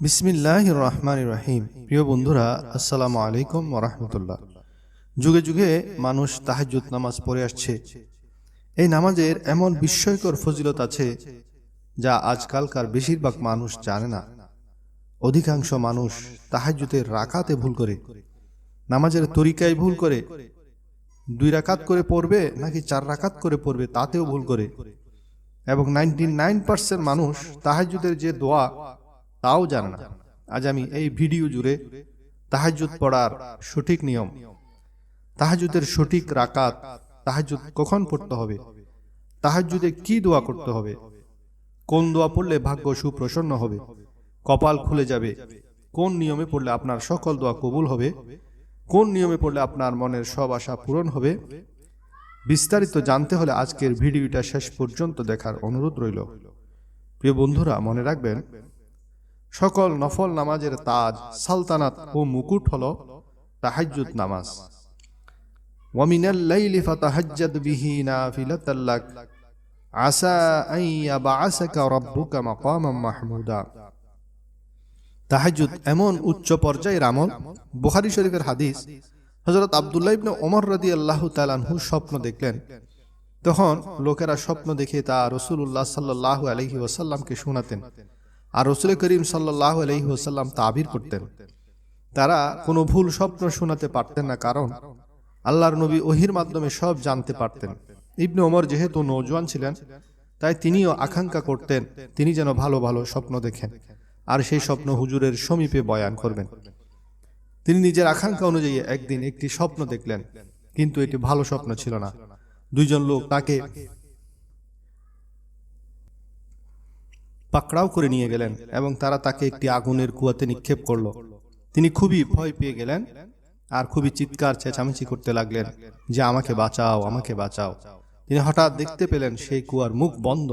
বিসমিল্লাহ রহমান রহিম প্রিয় বন্ধুরা, আসসালামু আলাইকুম ওরহমতুল্লাহ যুগে যুগে মানুষ তাহাজ্জুদ নামাজ পড়ে আসছে। এই নামাজের এমন বিস্ময়কর ফজিলত আছে যা আজকালকার বেশিরভাগ মানুষ জানে না। অধিকাংশ মানুষ তাহাজ্জুদের রাকাতে ভুল করে, নামাজের তরিকায় ভুল করে, দুই রাকাত করে পড়বে নাকি চার রাকাত করে পড়বে তাতেও ভুল করে। এবং নাইনটি নাইন পার্সেন্ট মানুষ তাহাজ্জুদের যে দোয়া তাও জানে না। আজ আমি এই ভিডিও জুড়ে তাহাজ্জুদ পড়ার সঠিক নিয়ম, তাহাজ্জুদের সঠিক রাকাত, তাহাজ্জুদ কখন পড়তে হবে, তাহাজ্জুদে কি দোয়া করতে হবে, কোন দোয়া পড়লে ভাগ্য সুপ্রসন্ন হবে, কপাল খুলে যাবে, কোন নিয়মে পড়লে আপনার সকল দোয়া কবুল হবে, কোন নিয়মে পড়লে আপনার মনের সব আশা পূরণ হবে, বিস্তারিত জানতে হলে আজকের ভিডিওটা শেষ পর্যন্ত দেখার অনুরোধ রইল। প্রিয় বন্ধুরা, মনে রাখবেন সকল নফল নামাজের তাজ, সালতানাত ও মুকুট হল তাহাজ্জুদ নামাজ। ওয়ামিনাল লাইলি ফাতাহাজ্জাদ বিহি আসা মাহমুদা। তাহাজ্জুদ এমন উচ্চ পর্যায়ের আমল, বুখারী শরীফের হাদিস, হযরত আব্দুল্লাহ ইবনে ওমর তাআলাহু স্বপ্ন দেখলেন। তখন লোকেরা স্বপ্ন দেখে তা রসুল্লাহ সাল্লাহ আলহি ওসাল্লামকে শোনাতেন। আর রসুল করিম সাল্লাহ আলহি ওসাল্লাম তাবির করতেন। তারা কোনো ভুল স্বপ্ন শোনাতে পারতেন না, কারণ আল্লাহর নবী ওহির মাধ্যমে সব জানতে পারতেন। ইবনে ওমর যেহেতু নৌজওয়ান ছিলেন, তাই তিনিও আকাঙ্ক্ষা করতেন, তিনি যেন ভালো ভালো স্বপ্ন দেখেন আর সেই স্বপ্ন হুজুরের সমীপে বয়ান করবেন। তিনি নিজের আকাঙ্ক্ষা অনুযায়ী একদিন একটি স্বপ্ন দেখলেন, কিন্তু এটি ভালো স্বপ্ন ছিল না। দুইজন লোক তাকে পাকড়াও করে নিয়ে গেলেন এবং তারা তাকে একটি আগুনের কুয়াতে নিক্ষেপ করল। তিনি খুবই ভয় পেয়ে গেলেন আর খুবই চিৎকার চেঁচামেচি করতে লাগলেন যে, আমাকে বাঁচাও আমাকে বাঁচাও। তিনি হঠাৎ দেখতে পেলেন সেই কুয়ার মুখ বন্ধ।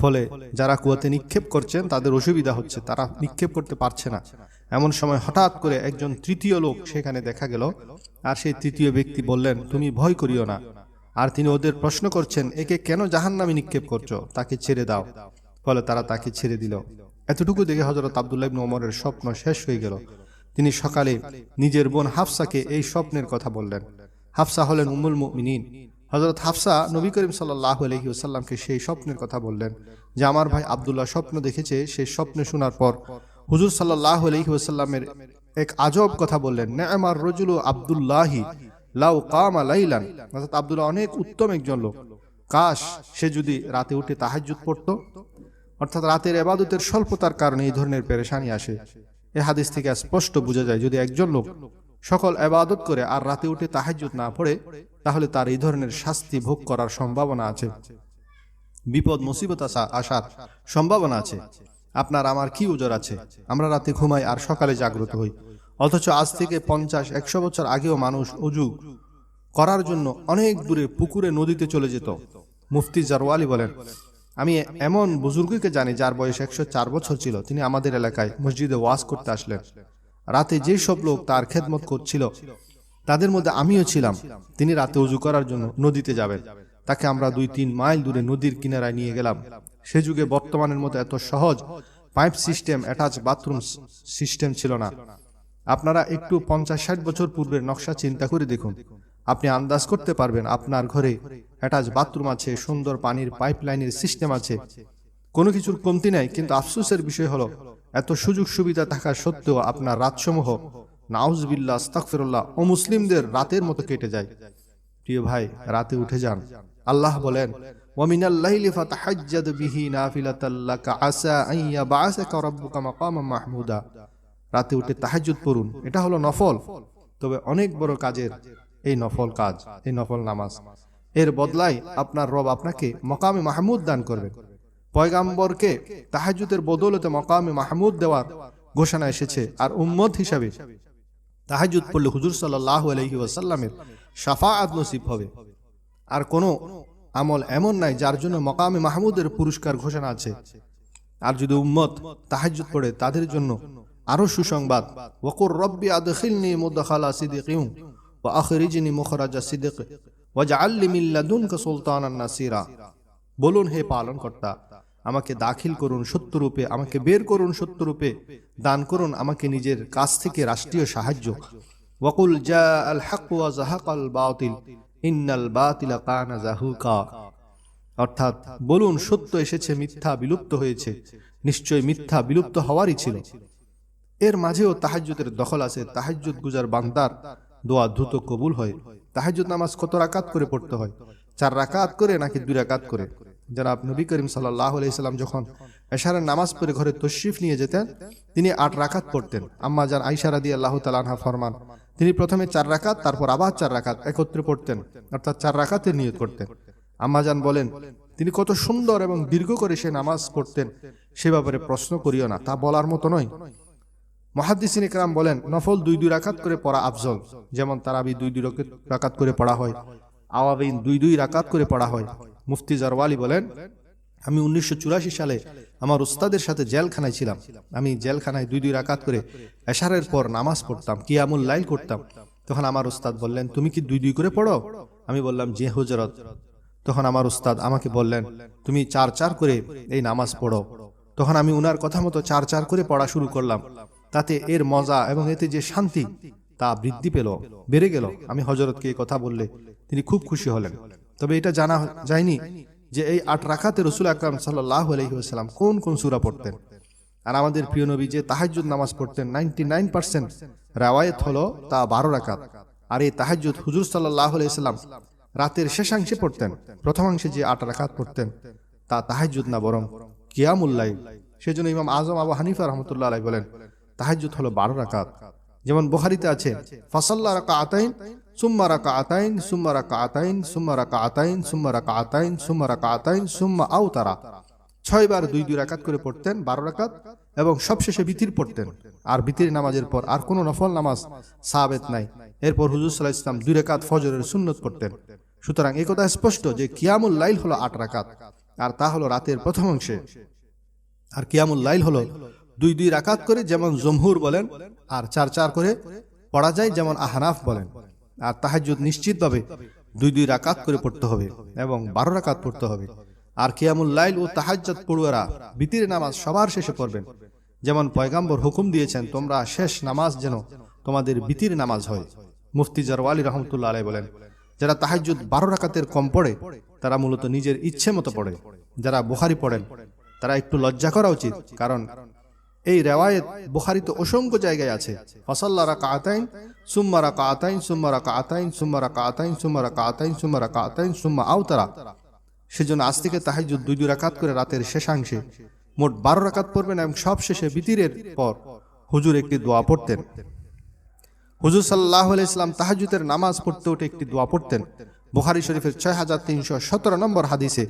ফলে যারা কুয়াতে নিক্ষেপ করছেন, তাদের অসুবিধা হচ্ছে, তারা নিক্ষেপ করতে পারছে না। এমন সময় হঠাৎ করে একজন তৃতীয় লোক সেখানে দেখা গেল আর সেই তৃতীয় ব্যক্তি বললেন, তুমি ভয় করিও না। আর তিনি ওদের প্রশ্ন করছেন, একে কেন জাহান নামে নিক্ষেপ করছ? তাকে ছেড়ে দাও। ফলে তারা তাকে ছেড়ে দিল। এতটুকু দেখে হজরত আবদুল্লাহ ইবনে ওমরের স্বপ্ন শেষ হয়ে গেল। তিনি সকালে নিজের বোন হাফসাকে এই স্বপ্নের কথা বললেন। হাফসা হলেন উমুল মুমিনিন। হজরত হাফসা নবী করিম সাল্লাহ আলহি ওসাল্লামকে সেই স্বপ্নের কথা বললেন যে, আমার ভাই আবদুল্লাহ স্বপ্ন দেখেছে সেই স্বপ্ন শোনার পর হুজুর সাল্লাহ আলহি ওসাল্লামের এক আজব কথা বললেন নেমার রজুলু আবদুল্লাহি লাউ কামা লাইলান। অর্থাৎ আবদুল্লাহ অনেক উত্তম একজন লোক। কাশ, সে যদি রাতে উঠে তাহাজ্জুদ পড়তো? অর্থাৎ রাতের এবাদতের স্বল্পতার কারণে এই ধরনের পেরেশানি আসে। এ হাদিস থেকে স্পষ্ট বোঝা যায়, যদি একজন লোক সকল এবাদত করে আর রাতে উঠে তাহাজ্জুদ না পড়ে, তাহলে তার এই ধরনের শাস্তি ভোগ করার সম্ভাবনা আছে। বিপদ, মুসিবত আসার সম্ভাবনা আছে। আপনার আমার কি উজর আছে? আমরা রাতে ঘুমাই আর সকালে জাগ্রত হই। অথচ আজ থেকে পঞ্চাশ, একশো বছর আগেও মানুষ উজু করার জন্য অনেক দূরে পুকুরে, নদীতে চলে যেত। মুফতি জারওয়ালি বলেন আমি এমন বুজুর্গকে জানি যার বয়স একশো চার বছর ছিল। তিনি আমাদের এলাকায় মসজিদে ওয়াজ করতে আসলেন। রাতে যে সব লোক তার খেদমত করছিল, তাদের মধ্যে আমিও ছিলাম। তিনি রাতে উজু করার জন্য নদীতে যাবেন। তাকে আমরা দুই তিন মাইল দূরে নদীর কিনারায় নিয়ে গেলাম। সে যুগে বর্তমানের মতো এত সহজ pipe system, attach bathroom system ছিল না। আপনারা একটু পঞ্চাশ ষাট বছর পূর্বের নকশা চিন্তা করে দেখুন। আপনি আন্দাজ করতে পারবেন আপনার ঘরে অ্যাটাচ বাথরুম আছে, সুন্দর পানির পাইপ লাইনের সিস্টেম আছে। কোনো কিছুর কমতি নাই, কিন্তু আফসোসের বিষয় হলো, এত সুযোগ সুবিধা থাকা সত্ত্বেও আপনার রাতসমূহ নাউজবিল্লা ও মুসলিমদের রাতের মতো কেটে যায়। প্রিয় ভাই, রাতে উঠে যান। আল্লাহ বলেন মাহমুদা। রাতে উঠে তাহাজ্জুদ পড়ুন। এটা হলো নফল। তবে অনেক বড় কাজের। এই নফল কাজ, এই নফল নামাজ। এর বদলায় আপনার রব আপনাকে মকামে মাহমুদ দান করবেন পয়গাম্বরকে তাহাজুদের বদৌলতে মকামে মাহমুদ দেওয়ার ঘোষণা এসেছে আর উম্মত হিসাবে তাহাজুদ পড়লে হুজুর সাল্লাহ আলহি ওয়াসাল্লামের সাফাআত নসিব হবে। আর কোনো আমল এমন নাই যার জন্য মকামে মাহমুদের পুরস্কার ঘোষণা আছে। আর যদি উম্মত তাহাজুদ পড়ে, তাদের জন্য আরও সুসংবাদ। ওকুর রব্বি আদখিলনি মুদখালা সিদ্দিকিউ। ওয়া আখরিজনি মুখরাজা সিদ্দিক ওয়াজআল লি মিন লাদুনকা সুলতানান নাসিরা বলুন হে পালনকর্তা, আমাকে দাখিল করুন সত্যরূপে আমাকে বের করুন সত্যরূপে দান করুন আমাকে নিজের কাছ থেকে রাষ্ট্রীয় সাহায্য। ওয়াকুল জা আল হক ওয়া জাহাকাল বাতিল ইন্নাল বাতিলা কানা জাহুকা অর্থাৎ বলুন, সত্য এসেছে, মিথ্যা বিলুপ্ত হয়েছে, নিশ্চয় মিথ্যা বিলুপ্ত হওয়ারই ছিল। এর মাঝেও তাহাজ্জুদের দখল আছে, তাহাজ্জুদ গুজার বান্দার দোয়া দ্রুত কবুল হয়। তাহাজ্জুদ নামাজ কত রাকাত করে পড়তে হয়? চার রাকাত করে নাকি দুই রাকাত করে? যারা নবী করিম সাল্লাহ আলাইসাল্লাম যখন এশারের নামাজ পড়ে ঘরে তশরিফ নিয়ে যেতেন, তিনি আট রাকাত পড়তেন। আম্মা যান আইসারা দিয়ে আল্লাহ তালানহা ফরমান, তিনি প্রথমে চার রাকাত, তারপর আবার চার রাকাত একত্রে পড়তেন, অর্থাৎ চার রাকাতের নিয়ত করতেন। আম্মাজান বলেন, তিনি কত সুন্দর এবং দীর্ঘ করে সে নামাজ পড়তেন, সে ব্যাপারে প্রশ্ন করিও না, তা বলার মতো নয়। মহাদ্দিসিন ইকরাম বলেন, নফল দুই দুই রাকাত করে পড়া আফজল। যেমন তারাবি দুই দুই রকে- রাকাত করে পড়া হয়। আওয়াবিন দুই দুই রাকাত করে পড়া হয়। মুফতি জারওয়ালি বলেন, আমি উনিশশো চুরাশি সালে আমার উস্তাদের সাথে জেলখানায় ছিলাম। আমি জেলখানায় দুই দুই রাকাত করে এশারের পর নামাজ পড়তাম, কিয়ামুল লাইল করতাম। তখন আমার উস্তাদ বললেন, তুমি কি দুই দুই করে পড়ো? আমি বললাম যে হুজরত। তখন আমার উস্তাদ আমাকে বললেন, তুমি চার চার করে এই নামাজ পড়ো। তখন আমি উনার কথা মতো চার চার করে পড়া শুরু করলাম। তাতে এর মজা এবং এতে যে শান্তি তা বৃদ্ধি পেল বেড়ে গেল। আমি হজরতকে এই কথা বললে তিনি খুব খুশি হলেন। তবে এটা জানা যায়নি যে এই আট রাখাতে রসুল আকরাম সাল্লাহ আলহিহাস্লাম কোন কোন সুরা পড়তেন? আর আমাদের প্রিয় নবী যে তাহাজ্জুদ নামাজ পড়তেন নাইনটি নাইন পার্সেন্ট রাওয়ায়ত হলো তা বারো রাকাত। আর এই তাহাজ্জুদ হুজুর সাল্লাহ আলাইসাল্লাম রাতের শেষাংশে পড়তেন। প্রথমাংশে যে আট রাকাত পড়তেন তা তাহাজ্জুদ না বরং কিয়ামুল্লাই সেজন্য ইমাম আজম আবু হানিফা রহমতুল্লাহ আলাই বলেন তাহাজ্জুদ হলো বারো রাকাত। যেমন বুখারিতে আছে, ফাসাল্লা রাকা আতাইন সুম্মা রাকা আতাইন সুম্মা রাকা আতাইন সুম্মা রাকা আতাইন সুম্মা রাকা আতাইন সুম্মা রাকা আতাইন সুম্মা আও তারা ছয়বার দুই দুই রাকাত করে পড়তেন, বারো রাকাত, এবং সবশেষে বিতির পড়তেন। আর বিতির নামাজের পর আর কোনো নফল নামাজ সাবেত নাই। এরপর হুজুর সাল্লাহ ইসলাম দুই রাকাত ফজরের সুন্নত পড়তেন। সুতরাং কথা স্পষ্ট যে কিয়ামুল লাইল হলো আট রাকাত, আর তা হলো রাতের প্রথম অংশে। আর কিয়ামুল লাইল হলো দুই দুই রাকাত করে যেমন জমহুর বলেন, আর চার চার করে পড়া যায় যেমন আহনাফ বলেন। আর তাহাজ্জুদ নিশ্চিতভাবে দুই দুই রাকাত করে পড়তে হবে এবং বারো রাকাত পড়তে হবে। আর কিয়ামুল লাইল ও তাহাজ্জুদ পড়ুয়ারা বিতির নামাজ সবার শেষে পড়বেন। যেমন পয়গাম্বর হুকুম দিয়েছেন, তোমরা শেষ নামাজ যেন তোমাদের বিতির নামাজ হয়। মুফতি জারওয়ালি রহমতুল্লাহ আলাই বলেন, যারা তাহাজ্জুদ বারো রাকাতের কম পড়ে, তারা মূলত নিজের ইচ্ছে মতো পড়ে। যারা বুখারি পড়েন, তারা একটু লজ্জা করা উচিত, কারণ এই রেওয়ায়েত বুখারিতে অসংখ্য জায়গায় আছে। ফসল্লা রাকা আতাইন সুম্মা রাকা আতাইন সুম্মা রাকা আতাইন সুম্মা রাকা আতাইন সুম্মা রাকা আতাইন সুম্মা রাকা আতাইন সুম্মা আওতারা। সেজন্য আজ থেকে তাহাজ্জুদ দুই দুই রাকাত করে রাতের শেষাংশে মোট বারো রাকাত পড়বেন এবং সব শেষে বিতিরের পর হুজুর একটি দোয়া পড়তেন। হুজুর সাল্লাহ ইসলাম তাহাজুদের নামাজ পড়তে উঠে একটি দোয়া পড়তেন। বুখারি শরীফের ছয় হাজার তিনশো সতেরো নম্বর হাদিসে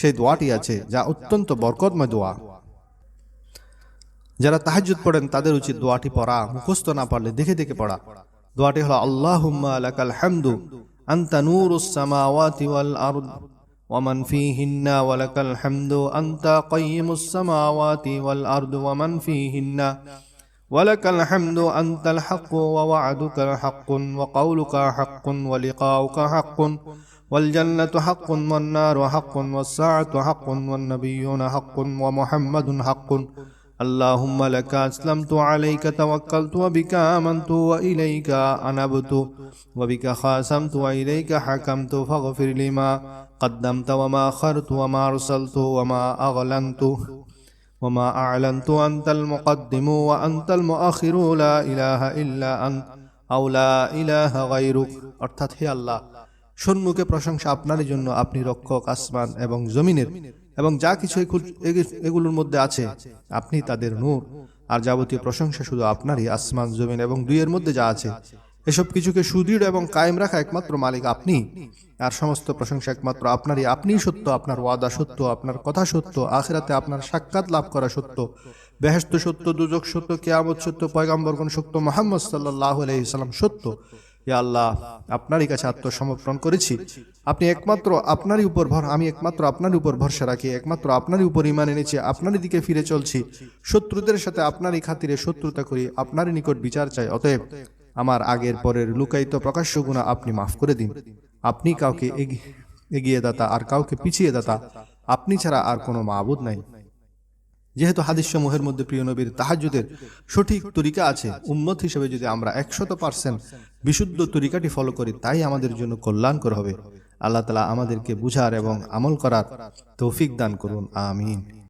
সেই দোয়াটি আছে, যা অত্যন্ত বরকতময় দোয়া। যারা তাহাজুদ পড়েন তাদের উচিত দোয়াটি পড়া মুখস্থ না পারলে দেখে দেখে পড়া দোয়াটি হলো আল্লাহুম্মা লাকাল হামদু আনতা নূরুস সামাওয়াতি ওয়াল আরদ ومن فيهن ولك الحمد أنت قيم السماوات والأرض ومن فيهن ولك الحمد أنت الحق ووعدك حق وقولك حق ولقاؤك حق والجنة حق والنار حق والساعة حق والنبيون حق ومحمد حق اللهم لك أسلمت عليك توكلت وبك آمنت وإليك أنبت وبك خاصمت وإليك حكمت فاغفر لما قدمت وما أخرت وما أرسلت وما أغلنت وما أعلنت أنت المقدم وأنت المؤخر لا إله إلا أنت أو لا إله غيرك অর্থাৎ হে আল্লাহ সন্মুখে প্রশংসা আপনারই জন্য আপনি রক্ষক আসমান এবং জমিনের এবং যা কিছু এগুলোর মধ্যে আছে, আপনি তাদের নূর। আর যাবতীয় প্রশংসা শুধু আপনারই, আসমান, জমিন এবং দুইয়ের মধ্যে যা আছে। এসব কিছুকে সুদৃঢ় এবং কায়েম রাখা একমাত্র মালিক আপনি। আর সমস্ত প্রশংসা একমাত্র আপনারই। আপনিই সত্য, আপনার ওয়াদা সত্য, আপনার কথা সত্য, আখেরাতে আপনার সাক্ষাৎ লাভ করা সত্য। বেহেস্ত সত্য, দুজক সত্য, কেয়ামত সত্য, পয়গাম্বরগণ সত্য, মোহাম্মদ সাল্লাহ আলহিসাল্লাম সত্য। হে আল্লাহ, আপনারই কাছে আত্মসমর্পণ করেছি। আপনি একমাত্র আপনারই উপর ভর, আমি একমাত্র আপনার উপর ভরসা রাখি, একমাত্র আপনারই উপর ইমান এনেছি, আপনারই দিকে ফিরে চলছি। শত্রুদের সাথে আপনারই খাতিরে শত্রুতা করি, আপনারই নিকট বিচার চাই। অতএব আমার আগের পরের লুকায়িত প্রকাশ্য গুণা আপনি মাফ করে দিন। আপনি কাউকে এগি- এগিয়ে দাতা, আর কাউকে পিছিয়ে দাতা, আপনি ছাড়া আর কোনো মাবুদ নাই। যেহেতু হাদিস সমূহের মধ্যে প্রিয় নবীর তাহাজুদের সঠিক তরিকা আছে, উম্মত হিসেবে যদি আমরা একশত পার্সেন্ট বিশুদ্ধ তরিকাটি ফলো করি, তাই আমাদের জন্য কল্যাণকর হবে। আল্লাহ তালা আমাদেরকে বুঝার এবং আমল করার তৌফিক দান করুন, আমিন।